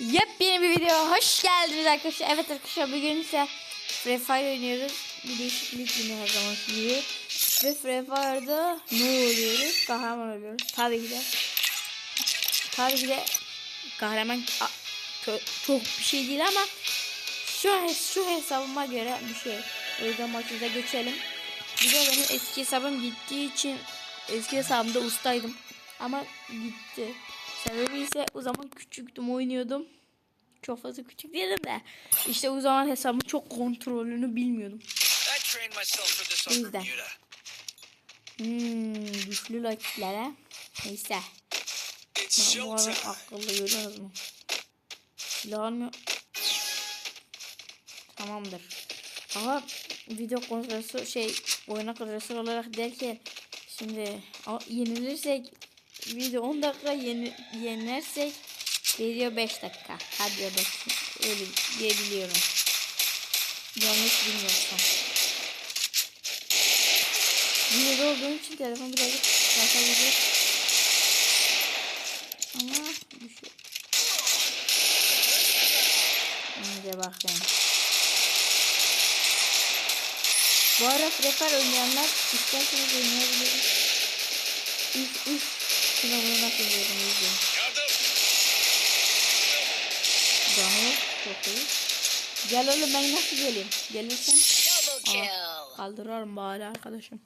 Yepyeni bir video hoş geldiniz arkadaşlar. Evet arkadaşlar bugün ise Free Fire oynuyoruz. Bir değişiklik yine her zaman gibi. Ve Free Fire'da ne oluyoruz? Kahraman oluyoruz. Tabii ki de. Tabii ki de kahraman kö- çok bir şey değil ama şu şu hesabıma göre bir şey. O yüzden maçımıza geçelim. Bir de benim eski hesabım gittiği için eski hesabımda ustaydım. Ama gitti. Sebebi ise o zaman küçüktüm oynuyordum. Çok fazla küçük değilim de. İşte o zaman hesabımın çok kontrolünü bilmiyordum. That? Bermuda. Hmm, güçlü rakiplere. Neyse. Ben bu arada akıllı görüyoruz mu? Silah almıyor. Tamamdır. Ama video konsolası şey oyuna konsolası olarak derken şimdi a- yenilirsek video 10 dakika yeni, yenersek video 5 dakika. Hadi bakayım. Öyle diyebiliyorum. Yanlış bilmiyorsam. Videoda olduğum için telefon birazcık yakabilir. Ama düşüyor. Önce bakayım. Bu ara Free Fire oynayanlar isterseniz oynayabilirim. Üf üf. Şuna bunu nasıl diyorum izleyin. Yok. Çok iyi. Gel oğlum ben nasıl geleyim? Gelirsen kill. kaldırırım bari arkadaşım.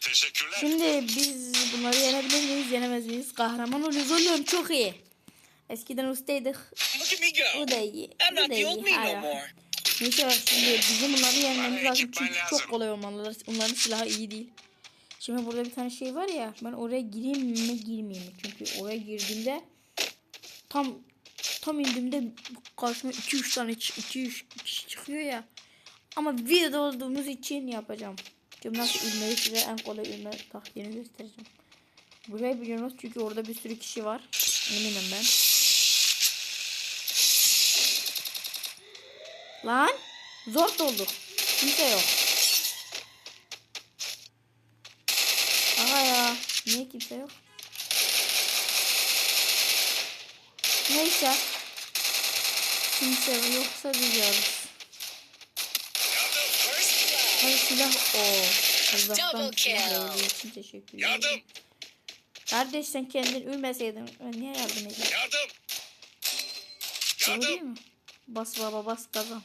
Teşekkürler. Şimdi biz bunları yenebilir miyiz, yenemez miyiz? Kahraman oluyoruz oğlum çok iyi. Eskiden ustaydık. Bu da iyi. Bu da iyi. Hala. Neyse şimdi bizim bunları yenmemiz lazım çünkü çok kolay olmalılar. Onların silahı iyi değil. Şimdi burada bir tane şey var ya ben oraya gireyim mi girmeyeyim mi? Çünkü oraya girdiğimde tam tam indiğimde karşıma 2-3 tane 2-3 kişi çıkıyor ya. Ama videoda olduğumuz için yapacağım. Şimdi nasıl ünleri size en kolay ünler taktiğini göstereceğim. Burayı biliyorsunuz çünkü orada bir sürü kişi var. Eminim ben. Lan zor dolduk. Kimse yok. Aha ya. Niye kimse yok? Neyse. Kimse yoksa biliyoruz. Yardım. Hayır silah o. Double silah kill. olduğu için teşekkür Yardım. ederim. Kardeş sen kendin ölmeseydin ben niye yardım edeyim? Yardım. Doğru değil Yardım. mi? Bas baba bas kazan.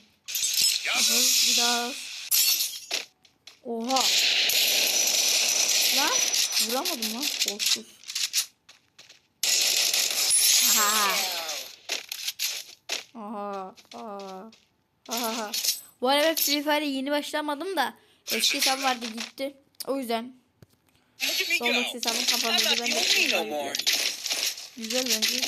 Yardım. Biraz. Oha. Lan vuramadım lan. Kolsuz. Aha. Aha. Aha. Aha. Bu arada ben Free Fire'e yeni başlamadım da eski hesabım vardı gitti. O yüzden. Roblox hesabım kapandı. Ben de. Güzel bence.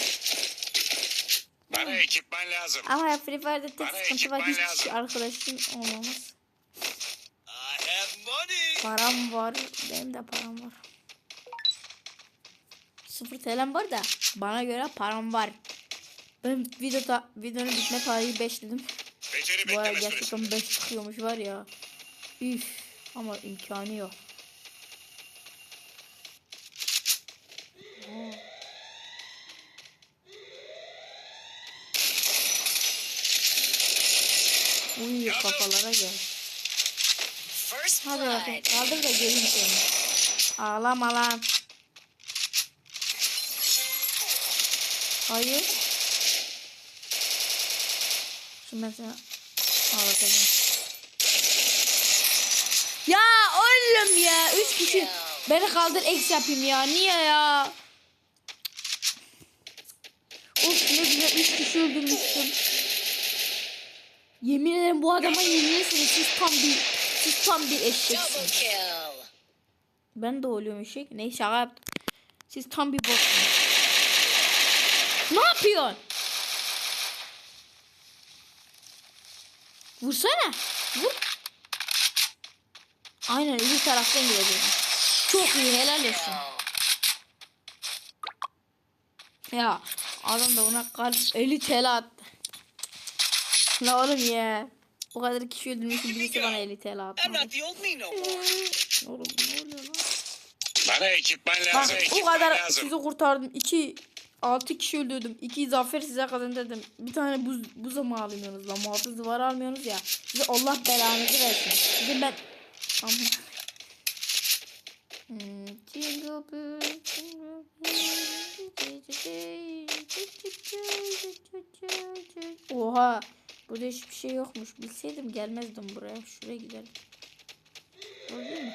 Bana ekipman lazım. Ama ya Free Fire'da tek Bana sıkıntı var. Hiç lazım. arkadaşım olmamız. Param var. Benim de param var. Sıfır TL'm var da bana göre param var. Ben videoda videonun bitme tarihi 5 dedim. Beceri Bu ara gerçekten 5 çıkıyormuş var ya. Üf ama imkanı yok. Uy kafalara gel. Hadi bakayım kaldır da gelin seni. Ağlama lan. Hayır. Şimdi seni ağlatacağım. Ya oğlum ya. Üç kişi. Beni kaldır ex yapayım ya. Niye ya? Of ne güzel üç kişi öldürmüştüm. Yemin ederim bu adama yenilirsiniz. Siz tam bir siz tam bir eşeksiniz. Ben de oluyorum eşek. Ne şaka yaptım. Siz tam bir boksunuz. Ne yapıyorsun? Vursana. Vur. Aynen öbür taraftan gideceğim. Çok iyi helal olsun. Ya adam da buna kalp 50 TL attı. La oğlum ya. O kadar kişi öldürmüşüm birisi bana 50 TL more. Oğlum ne oluyor lan? Bana ekipman Bak lazım. o ekipman kadar lazım. sizi kurtardım. İki 6 kişi öldürdüm. 2 zafer size kazandırdım. Bir tane buz buza mı almıyorsunuz lan? Muhafız duvar almıyorsunuz ya. Size Allah belanızı versin. Size ben... Hmm. Oha. Burada hiçbir şey yokmuş. Bilseydim gelmezdim buraya. Şuraya gidelim. Gördün mü?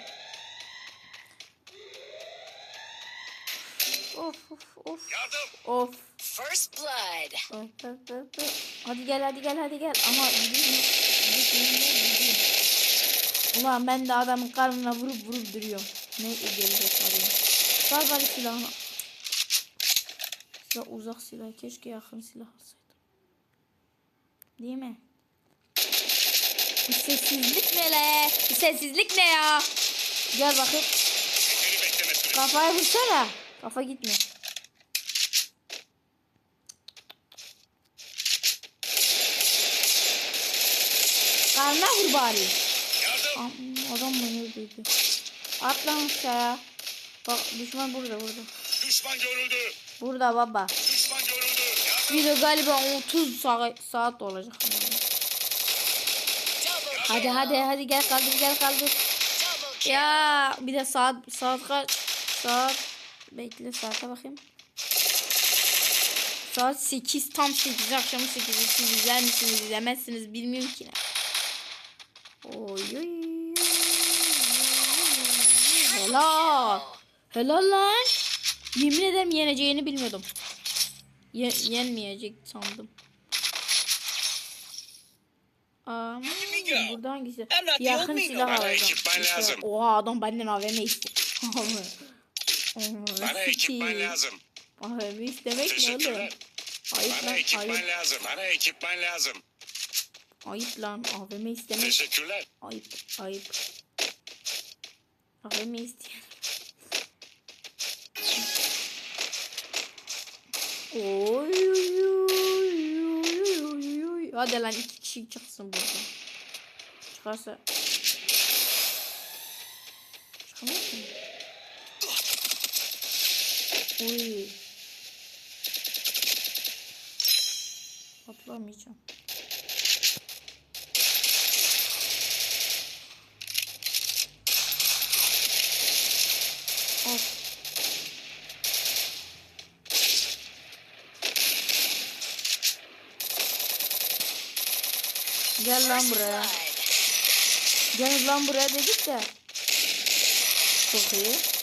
Of of of. Yardım. Of. First blood. Of, of, of, of. Hadi gel hadi gel hadi gel. Ama. Ulan ben de adamın karnına vurup vurup duruyorum. Ne gelecek arıyor. Sar bari silahını. Silah uzak silah. Keşke yakın silah alsaydım. Değil mi? Bu sessizlik ne le? Bu sessizlik ne ya? Gel bakayım. Kafaya vursana. Kafa gitme. Karnına vur bari. Yardım. Am- Adam mı neredeydi? At lan aşağıya. Bak düşman burada burada. Düşman görüldü. Burada baba. Düşman görüldü. Yardım. Video galiba 30 saat, saat olacak. Hadi hadi hadi gel kaldır gel kaldır. Ya bir de saat saat kaç? Saat bekle saate bakayım. Saat 8 tam 8 akşam 8 siz izler misiniz izlemezsiniz bilmiyorum ki ne. Oy oy. Helal. Helal lan. Yemin ederim yeneceğini bilmiyordum. Ye- yenmeyecek sandım. Aa, hmm, burada hangisi? Yakın silah alacağım. Oha adam benden AVM istiyor. Bana ekipman lazım. AVM istemek ne oğlum? Teşekkürler. Ayıp Bana lan ekipman ayıp. lazım. Bana ekipman lazım. Ayıp lan AVM istemek. Teşekkürler. Ayıp ayıp. AVM isteyen. Oy oy oy oy oy oy. Hadi lan iki kişi çıksın buradan. Çıkarsa. Çıkamaz mı? Oy. Atlamayacağım. Of. Gel lan buraya. Gel lan buraya dedik de. Çok iyi.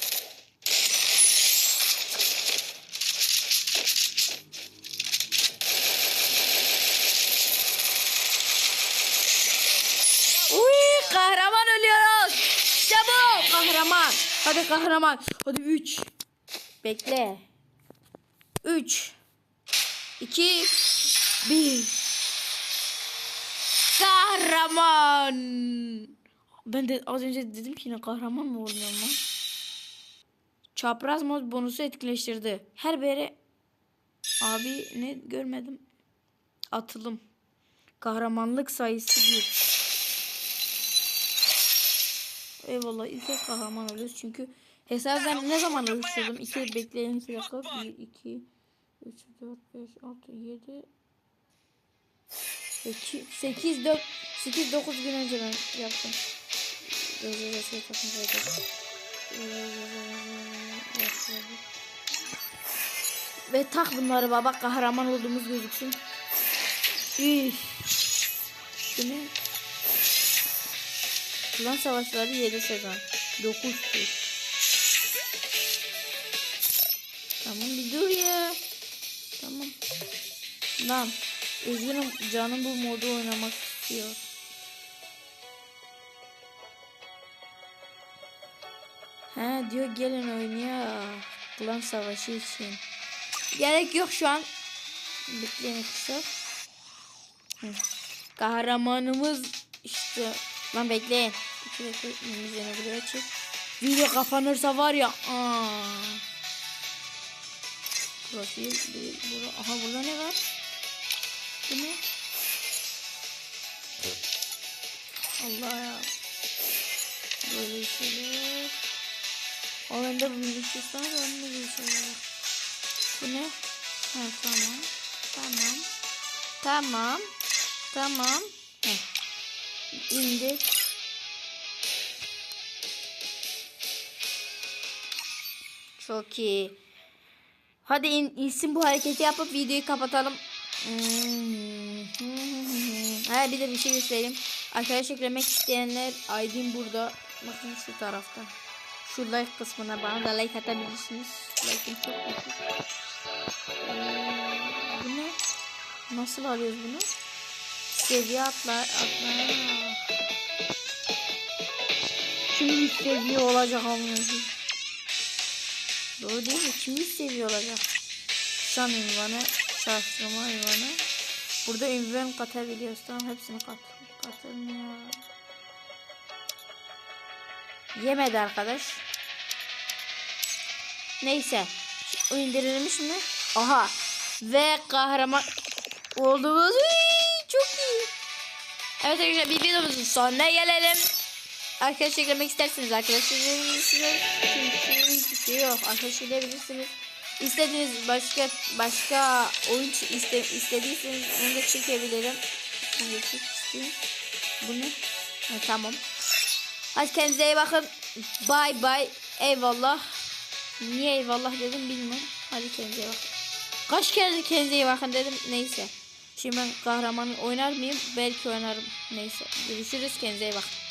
Uy kahraman ölüyoruz. İşte bu kahraman. Hadi kahraman. Hadi 3. Bekle. 3 2 1 Kahraman. Ben de az önce dedim ki yine kahraman mı oluyorum lan? Çapraz mod bonusu etkileştirdi. Her biri abi ne görmedim. Atılım. Kahramanlık sayısı bir. Eyvallah ilk kez kahraman oluyoruz çünkü hesabı ne zaman oluşturdum? 2 bekleyin 2 dakika. 1, 2, 3, 4, 5, 6, 7, 8, 8, 4, 8, 9 gün önce ben yaptım. Ve tak bunları baba kahraman olduğumuz gözüksün. Üf. Şu ne? Klan Savaşları 7 sezon. 9 tur. Tamam bir dur ya. Tamam. Lan. Üzgünüm canım bu modu oynamak istiyor. He diyor gelin oynuyor. Klan Savaşı için. Gerek yok şu an. Bekleyin kısa. Kahramanımız işte. Lan bekleyin. İki dakika müziğini buraya çek. Video kapanırsa var ya. Aa. Profil. Bura. Aha burada ne var? Bu ne? Allah ya. Böyle şeyler. O bende bu bilgisayar var mı böyle şeyler? Bu ne? Ha, tamam. Tamam. Tamam. Tamam. Heh. İndir. Çok iyi. Hadi in, insin bu hareketi yapıp videoyu kapatalım. Ha, bir de bir şey göstereyim. Arkadaşlar eklemek isteyenler ID'm burada. Bakın şu tarafta. Şu like kısmına bana da like atabilirsiniz. Like'ım çok düşük. Ee? Nasıl alıyoruz bunu? Seviye atla atla. Şimdi bir seviye olacak amınızı. Doğru değil mi? Kim bir seviye olacak? Şan ünvanı, şaşırma ünvanı. Burada ünvan katabiliyoruz. Tamam hepsini kat. Katılmıyor. Yemedi arkadaş. Neyse. O indirilmiş mi? Aha. Ve kahraman olduğumuz çok iyi. Evet arkadaşlar bir videomuzun sonuna gelelim. Arkadaşlar eklemek isterseniz arkadaşlar. Çünkü yok arkadaşlar ekleyebilirsiniz. İstediğiniz başka başka oyun iste, istediyseniz onu da çekebilirim. Şimdi çek isteyeyim. Bu ne? Ha, tamam. Hadi kendinize iyi bakın. Bye bye. Eyvallah. Niye eyvallah dedim bilmiyorum. Hadi kendinize iyi bakın. Kaç kere kendinize iyi bakın dedim. Neyse. Şimdi ben kahramanı oynar mıyım? Belki oynarım. Neyse. Görüşürüz. Kendinize iyi bakın.